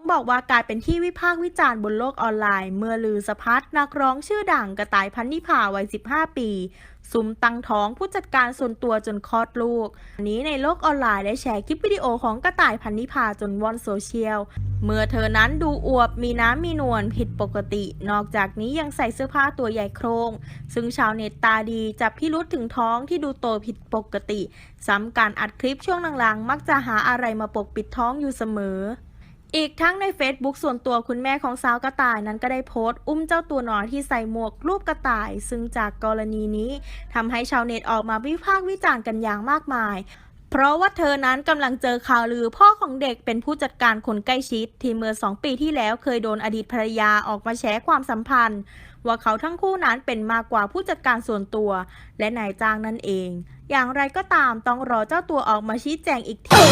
ต้องบอกว่ากลายเป็นที่วิพากษ์วิจารณ์บนโลกออนไลน์ เมื่อลือสะพัดนักร้องชื่อดังกระต่ายพันนิพาวัย 15 ปีซุมตั้งท้องผู้จัดการส่วนตัวจนคลอดลูกนนี้ในโลกออนไลน์ได้แชร์คลิปวิดีโอของกระต่ายพันนิพาจนว่อนโซเชียล เมื่อเธอนั้นดูอวบมีน้ำมีนวลผิดปกติ นอกจากนี้ยังใส่เสื้อผ้าตัวใหญ่โครง ซึ่งชาวเน็ตตาดีจับพิรุษถึงท้องที่ดูโตผิดปกติ ซ้ำการอัดคลิปช่วงหลังๆ มักจะหาอะไรมาปกปิดท้องอยู่เสมอ อีกทั้งใน Facebook ส่วนตัวคุณแม่ของสาวกระต่ายนั้นก็ได้โพสต์ อุ้มเจ้าตัวน้อยที่ใส่หมวกรูปกระต่าย ซึ่งจากกรณีนี้ทำให้ชาวเน็ตออกมาวิพากษ์วิจารณ์กันอย่างมากมายเพราะว่าเธอนั้นกำลังเจอข่าวลือพ่อของเด็กเป็นผู้จัดการคนใกล้ชิด ที่เมื่อสองปีที่แล้วเคยโดนอดีตภรรยาออกมาแฉความสัมพันธ์ ว่าเขาทั้งคู่นั้นเป็นมากกว่าผู้จัดการส่วนตัว และนายจ้างนั่นเอง อย่างไรก็ตามต้องรอเจ้าตัวออกมาชี้แจงอีกที